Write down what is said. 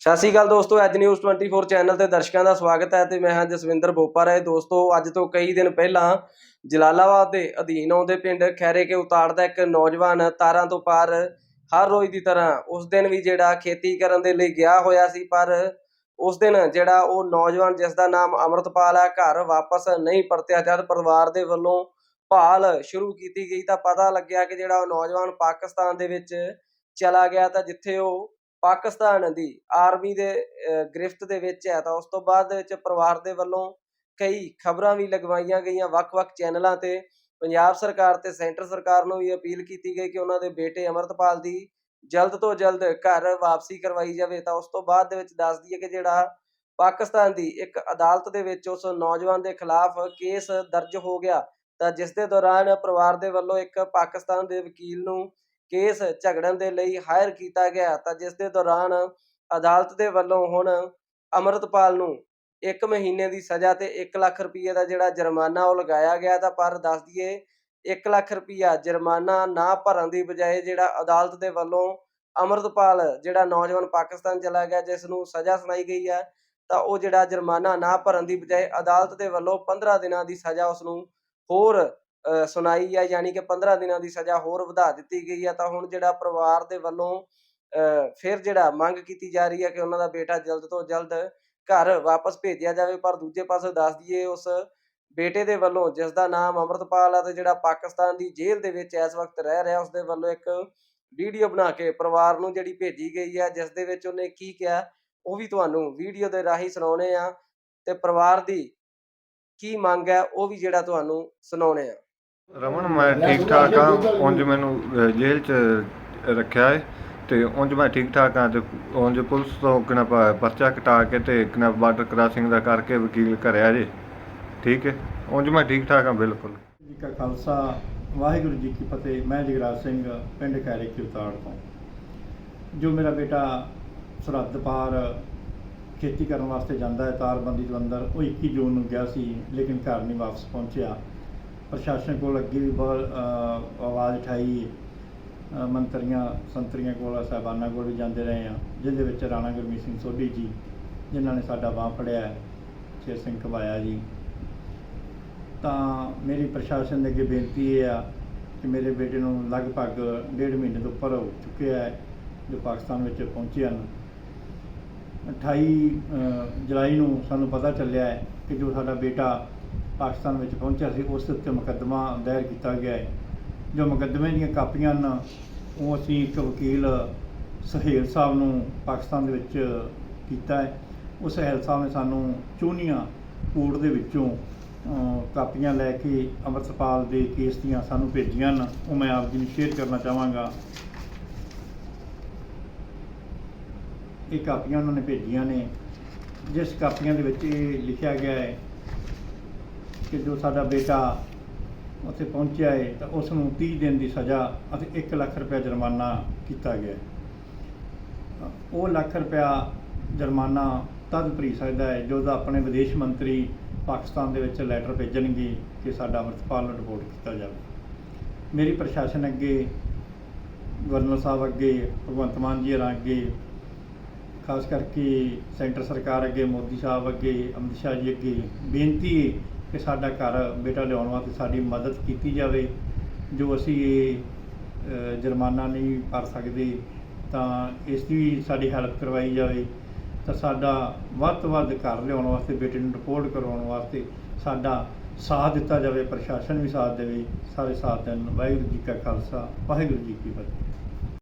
ਸਤਿ ਸ਼੍ਰੀ ਅਕਾਲ ਦੋਸਤੋ, ਅੱਜ ਨਿਊਜ਼ 24 ਚੈਨਲ ਤੇ ਦਰਸ਼ਕਾਂ ਦਾ ਸਵਾਗਤ ਹੈ ਤੇ ਮੈਂ ਹਾਂ ਜਸਵਿੰਦਰ ਬੋਪਾ ਹੈ। ਦੋਸਤੋ, ਅੱਜ ਤੋਂ ਕਈ ਦਿਨ ਪਹਿਲਾਂ ਜਲਾਲਾਬਾਦ ਦੇ ਅਧੀਨ ਆਉਂਦੇ ਪਿੰਡ ਖੈਰੇ ਕੇ ਉਤਾੜ ਦਾ ਇੱਕ ਨੌਜਵਾਨ ਤਾਰਾਂ ਤੋਂ ਪਾਰ ਹਰ ਰੋਜ਼ ਦੀ ਤਰ੍ਹਾਂ ਉਸ ਦਿਨ ਵੀ ਜਿਹੜਾ ਖੇਤੀ ਕਰਨ ਦੇ ਲਈ ਗਿਆ ਹੋਇਆ ਸੀ, ਪਰ ਉਸ ਦਿਨ ਜਿਹੜਾ ਉਹ ਨੌਜਵਾਨ ਜਿਸ ਦਾ ਨਾਮ ਅਮਰਤਪਾਲ ਹੈ, ਘਰ ਵਾਪਸ ਨਹੀਂ ਪਰਤਿਆ ਜਦ ਪਰਿਵਾਰ ਦੇ ਵੱਲੋਂ ਭਾਲ ਸ਼ੁਰੂ ਕੀਤੀ ਗਈ ਤਾਂ ਪਤਾ ਲੱਗਿਆ ਕਿ ਜਿਹੜਾ ਉਹ ਨੌਜਵਾਨ ਪਾਕਿਸਤਾਨ ਦੇ ਵਿੱਚ ਚਲਾ ਗਿਆ ਤਾਂ ਜਿੱਥੇ ਉਹ ਪਾਕਿਸਤਾਨ ਦੀ ਆਰਮੀ ਦੇ ਗ੍ਰਿਫਤ ਦੇ ਵਿੱਚ ਹੈ, ਤਾਂ ਉਸ ਤੋਂ ਬਾਅਦ ਵਿੱਚ ਪਰਿਵਾਰ ਦੇ ਵੱਲੋਂ ਕਈ ਖਬਰਾਂ ਵੀ ਲਗਵਾਈਆਂ ਗਈਆਂ ਵੱਖ-ਵੱਖ ਚੈਨਲਾਂ ਤੇ। ਪੰਜਾਬ ਸਰਕਾਰ ਤੇ ਸੈਂਟਰ ਸਰਕਾਰ ਨੂੰ ਵੀ ਅਪੀਲ ਕੀਤੀ ਗਈ ਕਿ ਉਹਨਾਂ ਦੇ ਬੇਟੇ ਅਮਰਤਪਾਲ ਦੀ ਜਲਦ ਤੋਂ ਜਲਦ ਘਰ ਵਾਪਸੀ ਕਰਵਾਈ ਜਾਵੇ। ਤਾਂ ਉਸ ਤੋਂ ਬਾਅਦ ਦੇ ਵਿੱਚ ਦੱਸ ਦਈਏ ਕਿ ਜਿਹੜਾ ਪਾਕਿਸਤਾਨ ਦੀ ਇੱਕ ਅਦਾਲਤ ਦੇ ਵਿੱਚ ਉਸ ਨੌਜਵਾਨ ਦੇ ਖਿਲਾਫ ਕੇਸ ਦਰਜ ਹੋ ਗਿਆ, ਤਾਂ ਜਿਸ ਦੇ ਦੌਰਾਨ ਪਰਿਵਾਰ ਦੇ ਵੱਲੋਂ ਇੱਕ ਪਾਕਿਸਤਾਨ ਦੇ ਵਕੀਲ ਨੂੰ ਕੇਸ ਝਗੜਨ ਦੇ ਲਈ ਹਾਇਰ ਕੀਤਾ ਗਿਆ ਤਾਂ ਜਿਸ ਦੇ ਦੌਰਾਨ ਅਦਾਲਤ ਦੇ ਵੱਲੋਂ ਹੁਣ ਅਮਰਤਪਾਲ ਨੂੰ 1 ਮਹੀਨੇ ਦੀ ਸਜ਼ਾ ਤੇ 1 ਲੱਖ ਰੁਪਏ ਦਾ ਜਿਹੜਾ ਜੁਰਮਾਨਾ ਉਹ ਲਗਾਇਆ ਗਿਆ ਤਾਂ ਪਰ ਦੱਸ ਦਈਏ 1 ਲੱਖ ਰੁਪਇਆ ਜੁਰਮਾਨਾ ਨਾ ਭਰਨ ਦੀ ਬਜਾਏ ਜਿਹੜਾ ਅਦਾਲਤ ਦੇ ਵੱਲੋਂ ਅਮਰਤਪਾਲ ਜਿਹੜਾ ਨੌਜਵਾਨ ਪਾਕਿਸਤਾਨ ਚਲਾ ਗਿਆ ਜਿਸ ਨੂੰ ਸਜ਼ਾ ਸੁਣਾਈ ਗਈ ਹੈ ਤਾਂ ਉਹ ਜਿਹੜਾ ਜੁਰਮਾਨਾ ਨਾ ਭਰਨ ਦੀ ਬਜਾਏ ਅਦਾਲਤ ਦੇ ਵੱਲੋਂ 15 ਦਿਨਾਂ ਦੀ ਸਜ਼ਾ ਉਸ ਨੂੰ ਹੋਰ ਸੁਣਾਈ ਹੈ ਯਾਨੀ ਕਿ 15 ਦਿਨਾਂ ਦੀ ਸਜ਼ਾ ਹੋਰ ਵਧਾ ਦਿੱਤੀ ਗਈ ਹੈ ਤਾਂ ਹੁਣ ਜਿਹੜਾ ਪਰਿਵਾਰ ਦੇ ਵੱਲੋਂ ਅ, ਫਿਰ ਜਿਹੜਾ ਮੰਗ ਕੀਤੀ ਜਾ ਰਹੀ ਹੈ ਕਿ ਉਹਨਾਂ ਦਾ ਬੇਟਾ ਜਲਦ ਤੋਂ ਜਲਦ ਘਰ ਵਾਪਸ ਭੇਜਿਆ ਜਾਵੇ ਪਰ ਦੂਜੇ ਪਾਸੇ ਦੱਸ ਦਈਏ ਉਸ ਬੇਟੇ ਦੇ ਵੱਲੋਂ ਜਿਸ ਦਾ ਨਾਮ ਅਮਰਤਪਾਲ ਹੈ ਤੇ ਜਿਹੜਾ ਪਾਕਿਸਤਾਨ ਦੀ ਜੇਲ੍ਹ ਦੇ ਵਿੱਚ ਇਸ ਵਕਤ ਰਹਿ ਰਿਹਾ ਉਸ ਦੇ ਵੱਲੋਂ ਇੱਕ ਵੀਡੀਓ ਬਣਾ ਕੇ ਪਰਿਵਾਰ ਨੂੰ ਜਿਹੜੀ ਭੇਜੀ ਗਈ ਹੈ ਜਿਸ ਦੇ ਵਿੱਚ ਉਹਨੇ ਕੀ ਕਿਹਾ ਉਹ ਵੀ ਤੁਹਾਨੂੰ ਵੀਡੀਓ ਦੇ ਰਾਹੀਂ ਸੁਣਾਉਣੇ ਆ ਤੇ ਪਰਿਵਾਰ ਦੀ ਕੀ ਮੰਗ ਹੈ ਉਹ ਵੀ ਜਿਹੜਾ ਤੁਹਾਨੂੰ ਸੁਣਾਉਣੇ ਆ। ਰਮਨ ਮੈਂ ਠੀਕ ਠਾਕ ਹਾਂ। ਉਂਝ ਮੈਨੂੰ ਅਹ, ਜੇਲ੍ਹ 'ਚ ਰੱਖਿਆ ਹੈ ਤੇ ਉਂਝ ਮੈਂ ਠੀਕ ਠਾਕ ਹਾਂ ਤੇ ਉਂਝ ਪੁਲਿਸ ਤੋਂ ਕਿਨਾ ਪਰਚਾ ਕਟਾ ਕੇ ਤੇ ਕਿਨਾ ਬਾਰਡਰ ਕ੍ਰਾਸਿੰਗ ਦਾ ਕਰਕੇ ਵਕੀਲ ਕਰਿਆ ਜੇ। ਠੀਕ ਹੈ ਉਂਝ ਮੈਂ ਠੀਕ ਠਾਕ ਹਾਂ ਬਿਲਕੁਲ। ਜੀ ਕਾ ਖਾਲਸਾ ਵਾਹਿਗੁਰੂ ਜੀ ਕੀ ਫਤਿਹ। ਮੈਂ ਜਗਰਾਜ ਸਿੰਘ ਪਿੰਡ ਕੈਰੇ ਕੀ ਤੋਂ। ਜੋ ਮੇਰਾ ਬੇਟਾ ਸਰਹੱਦ ਪਾਰ ਖੇਤੀ ਕਰਨ ਵਾਸਤੇ ਜਾਂਦਾ ਹੈ ਤਾਰਬੰਦੀ ਜਲੰਧਰ ਉਹ 21 ਜੂਨ ਨੂੰ ਗਿਆ ਸੀ ਲੇਕਿਨ ਘਰ ਨਹੀਂ ਵਾਪਸ ਪਹੁੰਚਿਆ। ਪ੍ਰਸ਼ਾਸਨ ਕੋਲ ਅੱਗੇ ਵੀ ਬਹੁਤ ਅਹ, ਆਵਾਜ਼ ਉਠਾਈ। ਅਹ, ਮੰਤਰੀਆਂ ਸੰਤਰੀਆਂ ਕੋਲ ਸਾਹਿਬਾਨਾਂ ਕੋਲ ਵੀ ਜਾਂਦੇ ਰਹੇ ਆ ਜਿਹਦੇ ਵਿੱਚ ਰਾਣਾ ਗੁਰਮੀਤ ਸਿੰਘ ਸੋਢੀ ਜੀ ਜਿਨ੍ਹਾਂ ਨੇ ਸਾਡਾ ਬਾਹ ਫੜਿਆ ਹੈ ਸ਼ੇਰ ਸਿੰਘ ਘਬਾਇਆ ਜੀ। ਤਾਂ ਮੇਰੀ ਪ੍ਰਸ਼ਾਸਨ ਦੇ ਅੱਗੇ ਬੇਨਤੀ ਇਹ ਆ ਕਿ ਮੇਰੇ ਬੇਟੇ ਨੂੰ ਲਗਭਗ ਡੇਢ ਮਹੀਨੇ ਤੋਂ ਉੱਪਰ ਹੋ ਚੁੱਕਿਆ ਹੈ ਜੋ ਪਾਕਿਸਤਾਨ ਵਿੱਚ ਪਹੁੰਚੇ ਹਨ। 28 ਅ, ਜੁਲਾਈ ਨੂੰ ਸਾਨੂੰ ਪਤਾ ਚੱਲਿਆ ਹੈ ਕਿ ਜੋ ਸਾਡਾ ਬੇਟਾ ਪਾਕਿਸਤਾਨ ਵਿੱਚ ਪਹੁੰਚਿਆ ਸੀ, ਉਸ ਦੇ ਉੱਤੇ ਮੁਕੱਦਮਾ ਦਾਇਰ ਕੀਤਾ ਗਿਆ ਹੈ। ਜੋ ਮੁਕੱਦਮੇ ਦੀਆਂ ਕਾਪੀਆਂ ਹਨ, ਉਹ ਅਸੀਂ ਇੱਕ ਵਕੀਲ ਸਹੇਲ ਸਾਹਿਬ ਨੂੰ ਪਾਕਿਸਤਾਨ ਦੇ ਵਿੱਚ ਕੀਤਾ ਹੈ। ਉਸ ਸਹੇਲ ਸਾਹਿਬ ਨੇ ਸਾਨੂੰ ਚੂਨੀਆਂ ਕੋਰਟ ਦੇ ਵਿੱਚੋਂ ਕਾਪੀਆਂ ਲੈ ਕੇ ਅੰਮ੍ਰਿਤਪਾਲ ਦੇ ਕੇਸ ਦੀਆਂ ਸਾਨੂੰ ਭੇਜੀਆਂ ਹਨ। ਉਹ ਮੈਂ ਆਪ ਜੀ ਨੂੰ ਸ਼ੇਅਰ ਕਰਨਾ ਚਾਹਾਂਗਾ। ਇਹ ਕਾਪੀਆਂ ਉਹਨਾਂ ਨੇ ਭੇਜੀਆਂ ਨੇ। ਜਿਸ ਕਾਪੀਆਂ ਦੇ ਵਿੱਚ ਇਹ ਲਿਖਿਆ ਗਿਆ ਹੈ ਕਿ ਜੋ ਸਾਡਾ ਬੇਟਾ ਉੱਥੇ ਪਹੁੰਚਿਆ ਹੈ ਤਾਂ ਉਸ ਨੂੰ 30 ਦਿਨ ਦੀ ਸਜ਼ਾ ਅਤੇ 1 ਲੱਖ ਰੁਪਏ ਜੁਰਮਾਨਾ ਕੀਤਾ ਗਿਆ ਉਹ ਲੱਖ ਰੁਪਇਆ ਜੁਰਮਾਨਾ ਤਦ ਭਰੀ ਸਕਦਾ ਹੈ ਜੋ ਦਾ ਆਪਣੇ ਵਿਦੇਸ਼ ਮੰਤਰੀ ਪਾਕਿਸਤਾਨ ਦੇ ਵਿੱਚ ਲੈਟਰ ਭੇਜਣਗੇ ਕਿ ਸਾਡਾ ਅਮਰਤਪਾਲ ਨੂੰ ਰਿਪੋਰਟ ਕੀਤਾ ਜਾਵੇ। ਮੇਰੀ ਪ੍ਰਸ਼ਾਸਨ ਅੱਗੇ, ਗਵਰਨਰ ਸਾਹਿਬ ਅੱਗੇ, ਭਗਵੰਤ ਮਾਨ ਜੀ ਹੋਰਾਂ ਅੱਗੇ, ਖਾਸ ਕਰਕੇ ਸੈਂਟਰ ਸਰਕਾਰ ਅੱਗੇ, ਮੋਦੀ ਸਾਹਿਬ ਅੱਗੇ, ਅਮਿਤ ਸ਼ਾਹ ਜੀ ਅੱਗੇ ਬੇਨਤੀ ਹੈ ਕਿ ਸਾਡਾ ਘਰ ਬੇਟਾ ਲਿਆਉਣ ਵਾਸਤੇ ਸਾਡੀ ਮਦਦ ਕੀਤੀ ਜਾਵੇ, ਜੋ ਅਸੀਂ ਇਹ ਜੁਰਮਾਨਾ ਨਹੀਂ ਭਰ ਸਕਦੇ, ਤਾਂ ਇਸ ਦੀ ਸਾਡੀ ਹੈਲਪ ਕਰਵਾਈ ਜਾਵੇ। ਤਾਂ ਸਾਡਾ ਵੱਧ ਤੋਂ ਵੱਧ ਘਰ ਲਿਆਉਣ ਵਾਸਤੇ, ਬੇਟੇ ਨੂੰ ਰਿਪੋਰਟ ਕਰਵਾਉਣ ਵਾਸਤੇ ਸਾਡਾ ਸਾਥ ਦਿੱਤਾ ਜਾਵੇ, ਪ੍ਰਸ਼ਾਸਨ ਵੀ ਸਾਥ ਦੇਵੇ। ਸਾਰੇ ਸਾਥ ਦੇਣ ਵਾਹਿਗੁਰੂ ਜੀ ਕਾ ਖਾਲਸਾ, ਵਾਹਿਗੁਰੂ ਜੀ ਕੀ ਫਤਿਹ।